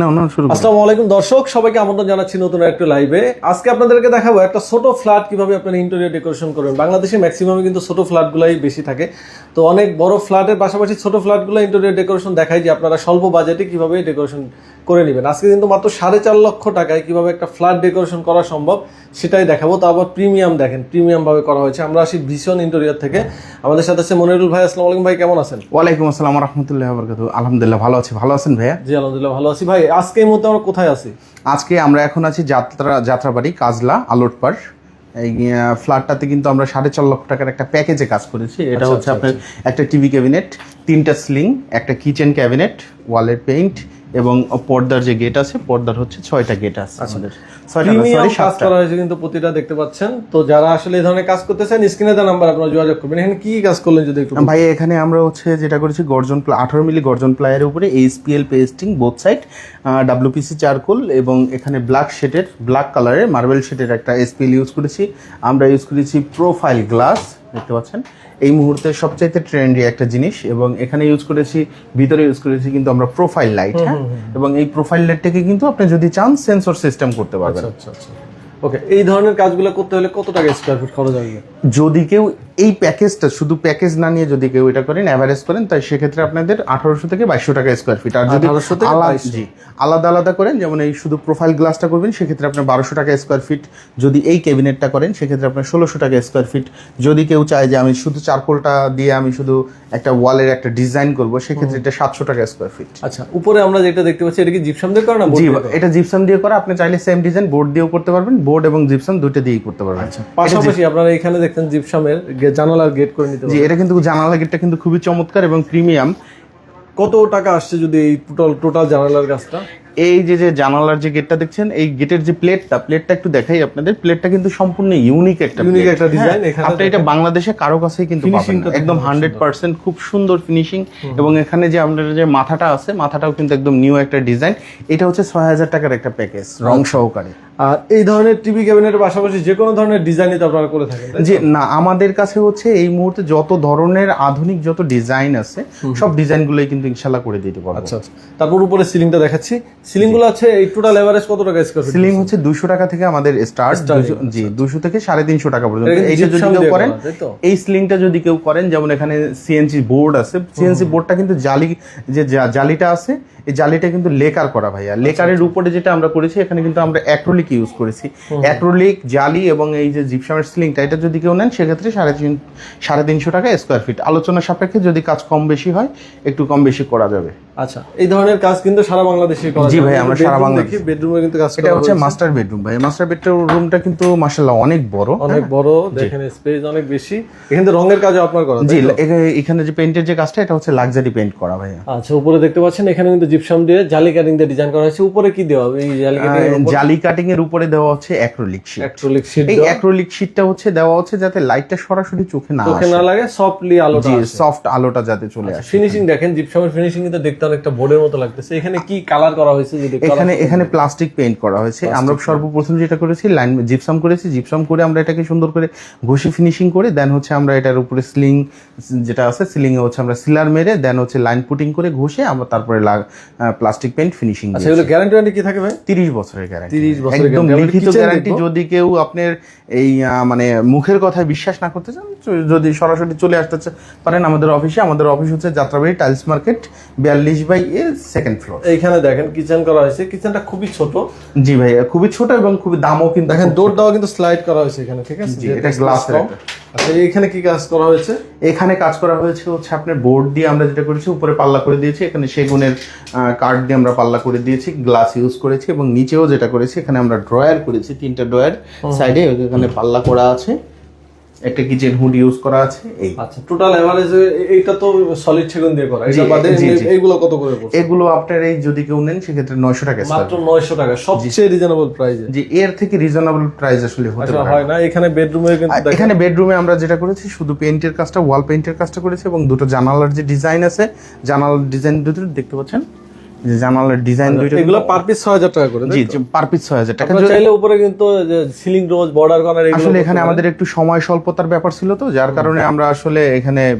না আলাইকুম দর্শক, সবাইকে নতুন একটা লাইভে আজকে আপনাদেরকে দেখাবো একটা ছোট ফ্ল্যাট আপনারা ইন্টেরিয়র ডেকোরেশন করবেন। বাংলাদেশে কিন্তু বেশি থাকে। তো অনেক বড় ফ্ল্যাটের পাশাপাশি ফ্ল্যাটগুলো ডেকোরেশন দেখায় যে আপনারা স্বল্প বাজেটে কীভাবে ডেকোরেশন করে নেবেন। আজকে কিন্তু মাত্র সাড়ে চার লক্ষ টাকায় কীভাবে একটা ফ্ল্যাট ডেকোরেশন করা সম্ভব, সেটাই দেখাবো। তো আবার প্রিমিয়াম দেখেন প্রিমিয়াম ভাবে করা হয়েছে। আমরা আসি ভীষণ ইন্টেরিয়র থেকে। আমাদের সাথে আছে মনিরুল ভাই আসসালামু আলাইকুম ভাই কেমন আছেন? ওয়ালাইকুম আসসালাম রহমতুল্লাহ বরকাত আলহামদুলিল্লাহ ভালো আছি ভালো আছেন ভাইয়া? জি আলহামদুলিল্লাহ ভালো আছি। ভাই আজকে এই মুহূর্তে আমরা কোথায় আছি? আজকে আমরা এখন আছি যাত্রা যাত্রাবাড়ি কাজলা আলোটপাড়। এই ফ্ল্যাটটাতে কিন্তু আমরা সাড়ে চার লক্ষ টাকার একটা প্যাকেজে কাজ করেছি। এটা হচ্ছে আপনার একটা টিভি ক্যাবিনেট তিনটা স্লিং একটা কিচেন ক্যাবিনেট ওয়ালের পেইন্ট এবং পর্দার যে গেট আছে পর্দার হচ্ছে ছয়টা গেট আছে আমাদের। প্রিমিয়াম sorry, কাজ করা হয়েছে কিন্তু প্রতিটা দেখতে পাচ্ছেন। তো যারা আসলে এই ধরনের কাজ করতে চান স্ক্রিনে দেওয়া নাম্বার আপনারা যোগাযোগ করবেন। এখানে কি কি কাজ করলেন যদি একটু ভাই এখানে আমরা হচ্ছে যেটা করেছি গর্জন আঠারো মিলি গর্জন প্লায়ের উপরে HPL pasting both side WPC charcoal এবং এখানে ব্ল্যাক শেডের ব্ল্যাক কালারের মার্বেল শেডের একটা এসপিএল ইউজ করেছি। আমরা ইউজ করেছি প্রোফাইল গ্লাস দেখতে পাচ্ছেন। এই মুহূর্তে সবচাইতে ট্রেন্ডি একটা জিনিস এবং এখানে ইউজ করেছি ভিতরে ইউজ করেছি কিন্তু আমরা প্রোফাইল লাইট হ্যাঁ? এবং এই প্রোফাইল লাইটটাকে কিন্তু আপনি যদি চান সেন্সর সিস্টেম করতে পারবেন। আচ্ছা আচ্ছা। ওকে এই ধরনের কাজগুলো করতে হলে কত টাকা স্কোয়ার ফিট খরচ আসবে যদি কেউ এই প্যাকেজটা শুধু প্যাকেজ না নিয়ে যদি কেউ এটা করেন অ্যাভারেজ করেন তাই সেক্ষেত্রে আপনাদের আঠারোশো থেকে বাইশশো টাকা স্কোয়ার ফিট আর যদি আলাদা 2200 জি আলাদা আলাদা করেন যেমন এই শুধু প্রোফাইল গ্লাসটা করবেন সেক্ষেত্রে আপনার বারোশো টাকা স্কোয়ার ফিট যদি এই ক্যাবিনেটটা করেন সেক্ষেত্রে আপনার ষোলোশো টাকা স্কোয়ার ফিট যদি কেউ চায় যে আমি শুধু চারকোলটা দিয়ে আমি শুধু একটা ওয়ালের একটা ডিজাইন করব সেক্ষেত্রে এটা সাতশো টাকা স্কোয়ার ফিট আচ্ছা উপরে আমরা যেটা দেখতে পাচ্ছি এটা কি জিপসাম দিয়ে করা না? এটা জিপসাম দিয়ে করা আপনি চাইলে সেম ডিজাইন বোর্ড দিয়েও করতে পারবেন। বোর্ড এবং জিপসাম দুইটা দিয়েই করতে পারবেন। আচ্ছা, পাশাপাশি আপনারা এখানে দেখছেন জিপসামের জানালার গেট করে নিতে জি এটা কিন্তু জানালা গেটটা কিন্তু খুবই চমৎকার এবং প্রিমিয়াম কত টাকা আসছে যদি এই টোটাল টোটাল জানালার কাজটা এই যে যে জানালার যে গেটটা দেখছেন এই গেটের যে প্লেটটা প্লেটটা একটু দেখাই আপনাদের। প্লেটটা কিন্তু সম্পূর্ণ ইউনিক একটা plate। একটা design, হ্যাঁ, এখানে আপনি এটা বাংলাদেশে কারও কাছেই কিন্তু পাবেন একদম হান্ড্রেড পার্সেন্ট খুব সুন্দর ফিনিশিং এবং এখানে যে আমাদের যে মাথাটা আছে মাথাটাও কিন্তু একদম নিউ একটা ডিজাইন এটা হচ্ছে ছয় হাজার টাকার একটা প্যাকেজ রং সহকারে। আর এই ধরনের টিভি ক্যাবিনেটের পাশাপাশি যে কোনো ধরনের ডিজাইনই তো আপনারা করে থাকেন যে না আমাদের কাছে হচ্ছে এই মুহূর্তে যত ধরনের আধুনিক যত ডিজাইন আছে সব ডিজাইনগুলোই কিন্তু ইনশাল্লাহ করে দিতে পারব। আচ্ছা আচ্ছা। তারপর উপরে সিলিংটা দেখাচ্ছি। সিলিংগুলো আছে এই টোটাল এভারেজ কত টাকা স্কোয়ার ফিট সিলিং হচ্ছে দুশো টাকা থেকে আমাদের স্টার্ট জি দুশো থেকে সাড়ে তিনশো টাকা পর্যন্ত। কিন্তু এইটা যদি কেউ করেন এই সিলিংটা যদি কেউ করেন যেমন এখানে সিএনসি বোর্ড আছে সিএনসি বোর্ডটা কিন্তু জালি যে জালিটা আছে এই জালিটা কিন্তু লেকার করা ভাইয়া। লেকারের উপরে যেটা আমরা করেছি এখানে কিন্তু আমরা অ্যাক্রোলিক ইউজ করেছি। অ্যাক্রোলিক জালি এবং এই যে জিপসামের সিলিংটা এটা যদি কেউ নেন সেক্ষেত্রে সাড়ে তিন সাড়ে তিনশো টাকা স্কোয়ার ফিট আলোচনা সাপেক্ষে যদি কাজ কম বেশি হয় একটু কম বেশি করা যাবে। আচ্ছা এই ধরনের কাজ কিন্তু সারা বাংলাদেশে করা জি ভাই, আমরা সারা বাংলাদেশে- বেডরুমে কিন্তু কাজ এটা হচ্ছে মাস্টার বেডরুম ভাই। মাস্টার বেডরুমটা কিন্তু অনেক বড় অনেক বড় দেখেন স্পেস অনেক বেশি। এখানে রঙের কাজ আপনার করা জি এখানে যে পেইন্টের যে কাজটা এটা হচ্ছে লাক্সারি পেইন্ট করা ভাইয়া। আচ্ছা উপরে দেখতে পাচ্ছেন এখানে কিন্তু জিপসাম দিয়ে জালি কাটিং দিয়ে ডিজাইন করা হয়েছে। উপরে কি দেওয়া হবে? এই জালি কাটিং জালি কাটিং এর উপরে দেওয়া হচ্ছে অ্যাক্রোলিক শীট অ্যাক্রিলিক শীট এই অ্যাক্রোলিক শীটটা হচ্ছে দেওয়া হচ্ছে যাতে লাইটটা সরাসরি চোখে না চোখে না লাগে সফটলি আলোটা জি সফট আলোটা যাতে চলে আসে ফিনিশিং দেখেন জিপসামের ফিনিশিং কিন্তু দেখতে অনেকটা বোর্ডের মতো লাগতেছে। এখানে কি কালার করা হয়েছে যদি এখানে এখানে প্লাস্টিক পেইন্ট করা হয়েছে। আমরা সর্বপ্রথম যেটা করেছি লাইন জিপসাম করেছি। জিপসাম করে আমরা এটাকে সুন্দর করে ঘষে ফিনিশিং করে দেন হচ্ছে আমরা এটার উপরে সিলিং যেটা আছে সিলিং এ হচ্ছে আমরা সিলার মেরে দেন হচ্ছে লাইন পুটিং করে ঘষে আমরা তারপরে প্লাস্টিক পেইন্ট ফিনিশিং আচ্ছা এগুলো গ্যারান্টি কি থাকে ভাই তিরিশ বছরের গ্যারান্টি 30 বছরের একদম লিখিত গ্যারান্টি যদি কেউ আপনার এই মানে মুখের কথায় বিশ্বাস না করতে চান যদি সরাসরি চলে আসতে পারেন আমাদের অফিসে আমাদের অফিস হচ্ছে যাত্রাবাড়ি টাইলস মার্কেট বিয়াল্লিশ বাই এ সেকেন্ড ফ্লোর এইখানে দেখেন কিচেন করা হয়েছে। কিচেনটা খুবই ছোট। জি ভাইয়া খুবই ছোট এবং খুবই দামও কিন্তু দেখেন দৌড় দেওয়া কিন্তু স্লাইড করা হয়েছে এখানে ঠিক আছে? এটা। একটা। আচ্ছা এখানে কি কাজ করা হয়েছে? এখানে কাজ করা হয়েছে হচ্ছে আপনার বোর্ড দিয়ে আমরা যেটা করেছি উপরে পাল্লা করে দিয়েছি এখানে সেগুনের কার্ড দিয়ে আমরা পাল্লা করে দিয়েছি গ্লাস ইউজ করেছি এবং নিচেও যেটা করেছি এখানে আমরা ড্রয়ার করেছি তিনটা ড্রয়ার সাইডে এখানে পাল্লা করা আছে। একটা কিচেন হুড ইউজ করা আছে এই। আচ্ছা টোটাল এভারেজ এইটা তো সলিড সেগুন দিয়ে করা। এটা বাদে জি, এইগুলো কত করে পড়ছে? এগুলো আপনার এই যদি কেউ নেন সেক্ষেত্রে নয়শো টাকা square মাত্র 900 টাকা সবচেয়ে রিজনেবল প্রাইসে। যে এর থেকে রিজনেবল প্রাইস আসলে হতে আচ্ছা পারে। হয় না এখানে বেডরুমে কিন্তু এখানে বেডরুমে আমরা যেটা করেছি শুধু পেইন্টের কাজটা ওয়াল পেইন্টের কাজটা করেছি এবং দুটো জানালার যে ডিজাইন আছে জানালার ডিজাইন দুটো দেখতে পাচ্ছেন? যে জানালার ডিজাইন দুইটা এগুলো পার পিস ছয় হাজার টাকা করে জি পার পিস ছয় হাজার টাকা। আপনারা চাইলে উপরে কিন্তু সিলিং রোজ বর্ডার কর্নার এগুলো আসলে এখানে আমাদের একটু সময় স্বল্পতার ব্যাপার ছিল তো যার কারণে আমরা আসলে এখানে আহ,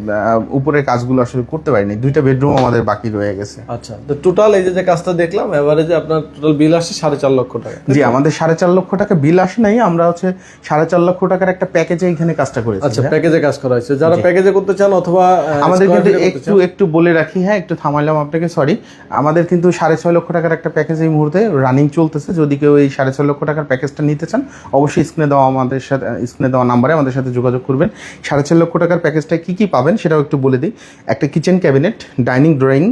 উপরের কাজগুলো আসলে করতে পারিনি। দুইটা বেডরুম আমাদের বাকি রয়ে গেছে। আচ্ছা তো টোটাল এই যে যে কাজটা দেখলাম এভারেজে আপনার টোটাল বিল আসছে সাড়ে চার লক্ষ টাকা জি আমাদের সাড়ে চার লক্ষ টাকা বিল আসে নাই আমরা হচ্ছে সাড়ে চার লক্ষ টাকার একটা প্যাকেজে এখানে কাজটা করেছি আচ্ছা প্যাকেজে কাজ করা হয়েছে। যারা প্যাকেজে করতে চান অথবা আমাদের কিন্তু একটু একটু বলে রাখি হ্যাঁ একটু থামাইলাম আপনাকে সরি আমাদের কিন্তু সাড়ে ছয় লক্ষ টাকার একটা প্যাকেজ এই মুহূর্তে রানিং চলতেছে। যদি কেউ এই সাড়ে ছয় লক্ষ টাকার প্যাকেজটা নিতে চান, অবশ্যই স্ক্রিনে দেওয়া আমাদের সাথে স্ক্রিনে দেওয়া নাম্বারে আমাদের সাথে যোগাযোগ করবেন। সাড়ে ছয় লক্ষ টাকার প্যাকেজটায় কী কী পাবেন সেটাও একটু বলে দিই। একটা kitchen cabinet dining drawing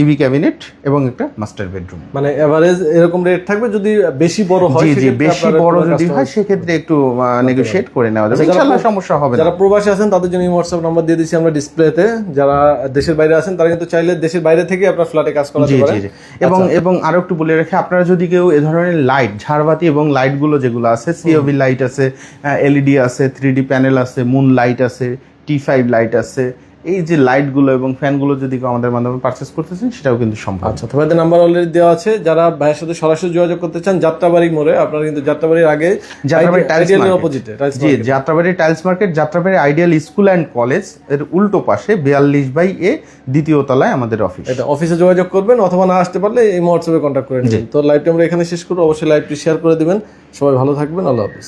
TV cabinet এবং একটা মাস্টার বেডরুম। মানে এভারেজ এরকম রেট থাকবে যদি বেশি বড় হয় জি জি বেশি বড় যদি হয় সেক্ষেত্রে একটু নেগোশিয়েট করে নেওয়া যাবে। আচ্ছা, ইনশাআল্লাহ সমস্যা হবে না। যারা প্রবাসী আছেন তাদের জন্য হোয়াটসঅ্যাপ নাম্বার দিয়ে দিচ্ছি আমরা ডিসপ্লেতে যারা দেশের বাইরে আছেন তারা কিন্তু চাইলে দেশের বাইরে থেকে আপনার ফ্ল্যাটে কাজ করাতে পারেন জি জি। এবং এবং আরও একটু বলে রাখি আপনারা যদি কেউ এ ধরনের লাইট ঝাড়বাতি এবং লাইটগুলো যেগুলো আছে সিওভি লাইট আছে এলইডি আছে থ্রি ডি প্যানেল আছে মুন লাইট আছে টি ফাইভ লাইট আছে এই যে লাইটগুলো এবং ফ্যানগুলো যদি আমাদের মাধ্যমে পারচেস করতেছেন সেটাও কিন্তু সম্ভব। আচ্ছা তো ভাইদের নাম্বার অলরেডি দেওয়া আছে। যারা ভাইয়ের সাথে সরাসরি যোগাযোগ করতে চান যাত্রাবাড়ি মোড়ে আপনারা কিন্তু যাত্রাবাড়ির আগে যাত্রাবাড়ি টাইলস অপোজিটে জি Jatrabari tiles market Jatrabari ideal school and কলেজের উল্টো পাশে বিয়াল্লিশ বাই এ দ্বিতীয় তলায় আমাদের অফিস এটা অফিসে যোগাযোগ করবেন অথবা না আসতে পারলে এই হোয়াটসঅ্যাপে কন্ট্যাক্ট করে নেবেন। তো লাইভটি আমরা এখানে শেষ করব। অবশ্যই লাইভটি শেয়ার করে দিবেন। সবাই ভালো থাকবেন। আল্লাহ হাফিজ।